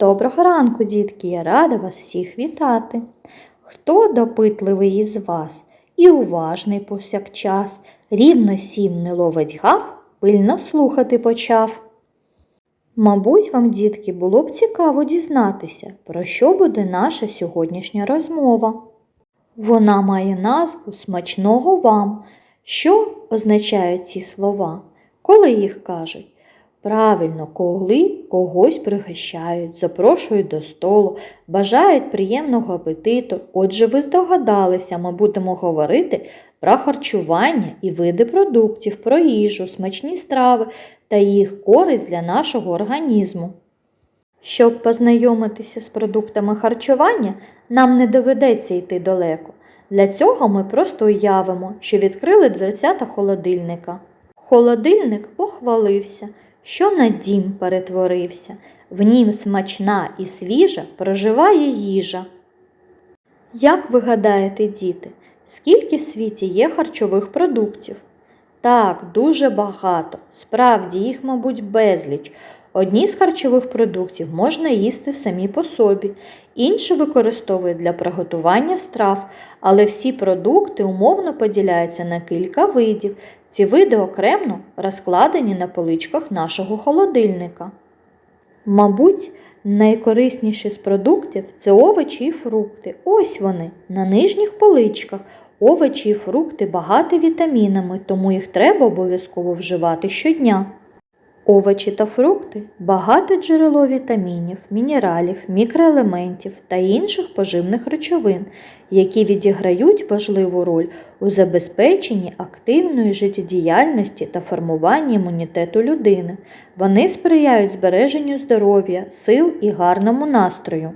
Доброго ранку, дітки, я рада вас всіх вітати. Хто допитливий із вас і уважний повсякчас, рівно сім не ловить гав, пильно слухати почав. Мабуть, вам, дітки, було б цікаво дізнатися, про що буде наша сьогоднішня розмова. Вона має назву смачного вам. Що означають ці слова? Коли їх кажуть? Правильно, коли когось пригощають, запрошують до столу, бажають приємного апетиту. Отже, ви здогадалися, ми будемо говорити про харчування і види продуктів, про їжу, смачні страви та їх користь для нашого організму. Щоб познайомитися з продуктами харчування, нам не доведеться йти далеко. Для цього ми просто уявимо, що відкрили дверцята холодильника. Холодильник похвалився, що на дім перетворився, в нім смачна і свіжа проживає їжа. Як ви гадаєте, діти, скільки в світі є харчових продуктів? Так, дуже багато. Справді їх, мабуть, безліч. Одні з харчових продуктів можна їсти самі по собі, інші використовують для приготування страв, але всі продукти умовно поділяються на кілька видів. Ці види окремо розкладені на поличках нашого холодильника. Мабуть, найкорисніші з продуктів це овочі і фрукти. Ось вони, на нижніх поличках. Овочі і фрукти багаті вітамінами, тому їх треба обов'язково вживати щодня. Овочі та фрукти багате джерело вітамінів, мінералів, мікроелементів та інших поживних речовин, які відіграють важливу роль у забезпеченні активної життєдіяльності та формуванні імунітету людини. Вони сприяють збереженню здоров'я, сил і гарному настрою.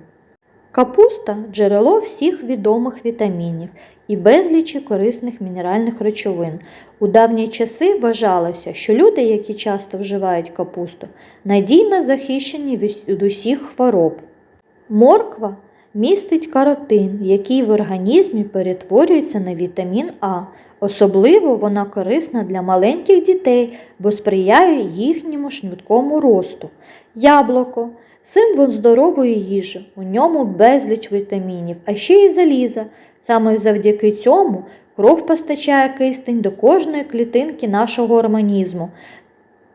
Капуста джерело всіх відомих вітамінів і безлічі корисних мінеральних речовин. У давні часи вважалося, що люди, які часто вживають капусту, надійно захищені від усіх хвороб. Морква містить каротин, який в організмі перетворюється на вітамін А. Особливо вона корисна для маленьких дітей, бо сприяє їхньому швидкому росту. Яблуко символ здорової їжі, у ньому безліч вітамінів, а ще й заліза. Саме завдяки цьому кров постачає кистень до кожної клітинки нашого організму.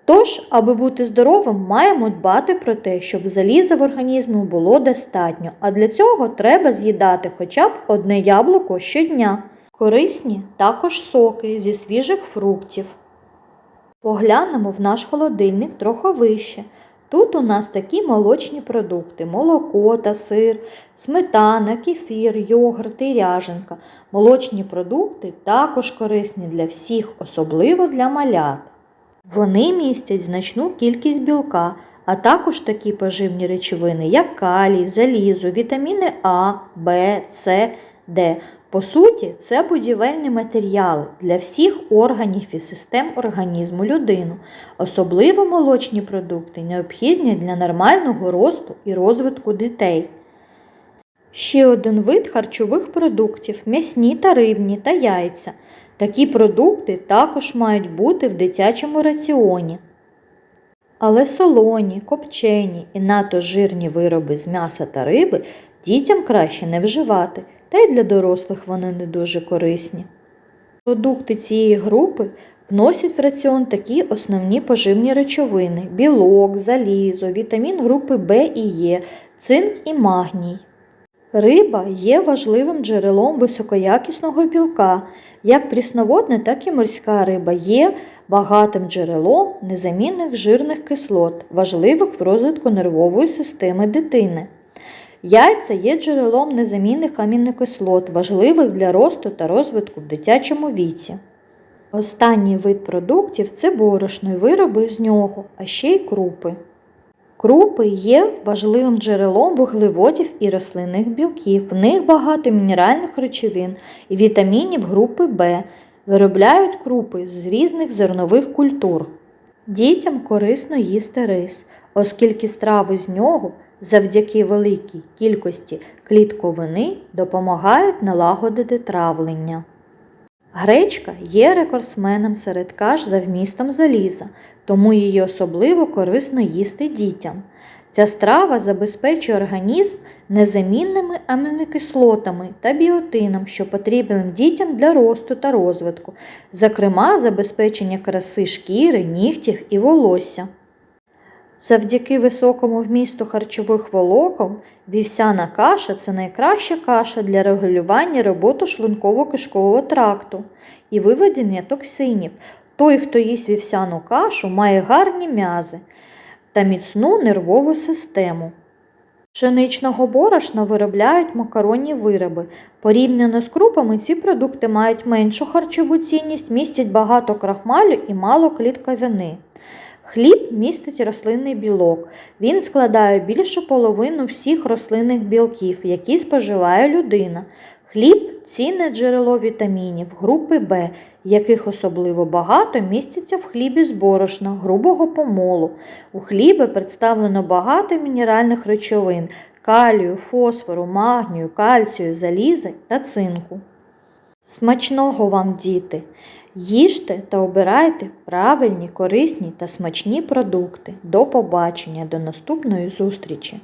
Тож, аби бути здоровим, маємо дбати про те, щоб заліза в організму було достатньо, а для цього треба з'їдати хоча б одне яблуко щодня. Корисні також соки зі свіжих фруктів. Поглянемо в наш холодильник трохи вище. Тут у нас такі молочні продукти: молоко та сир, сметана, кефір, йогурт і ряженка. Молочні продукти також корисні для всіх, особливо для малят. Вони містять значну кількість білка, а також такі поживні речовини, як калій, залізо, вітаміни А, В, С, Д. По суті, це будівельні матеріали для всіх органів і систем організму людини. Особливо молочні продукти необхідні для нормального росту і розвитку дітей. Ще один вид харчових продуктів м'ясні та рибні та яйця. Такі продукти також мають бути в дитячому раціоні. Але солоні, копчені і надто жирні вироби з м'яса та риби дітям краще не вживати, та й для дорослих вони не дуже корисні. Продукти цієї групи вносять в раціон такі основні поживні речовини білок, залізо, вітамін групи В і Е, цинк і магній. Риба є важливим джерелом високоякісного білка. Як прісноводна, так і морська риба є багатим джерелом незамінних жирних кислот, важливих в розвитку нервової системи дитини. Яйця є джерелом незамінних амінокислот, важливих для росту та розвитку в дитячому віці. Останній вид продуктів це борошно і вироби з нього, а ще й крупи. Крупи є важливим джерелом вуглеводів і рослинних білків. В них багато мінеральних речовин і вітамінів групи В. Виробляють крупи з різних зернових культур. Дітям корисно їсти рис, оскільки страви з нього завдяки великій кількості клітковини допомагають налагодити травлення. Гречка є рекордсменом серед каш за вмістом заліза, тому її особливо корисно їсти дітям. Ця страва забезпечує організм незамінними амінокислотами та біотином, що потрібним дітям для росту та розвитку, зокрема забезпечення краси шкіри, нігтів і волосся. Завдяки високому вмісту харчових волокон вівсяна каша це найкраща каша для регулювання роботи шлунково-кишкового тракту і виведення токсинів. Той, хто їсть вівсяну кашу, має гарні м'язи та міцну нервову систему. Пшеничного борошна виробляють макаронні вироби. Порівняно з крупами ці продукти мають меншу харчову цінність, містять багато крахмалю і мало клітковини. Хліб містить рослинний білок. Він складає більшу половину всіх рослинних білків, які споживає людина. Хліб цінне джерело вітамінів групи В, яких особливо багато містяться в хлібі з борошна, грубого помолу. У хлібі представлено багато мінеральних речовин калію, фосфору, магнію, кальцію, заліза та цинку. Смачного вам, діти! Їжте та обирайте правильні, корисні та смачні продукти. До побачення, до наступної зустрічі!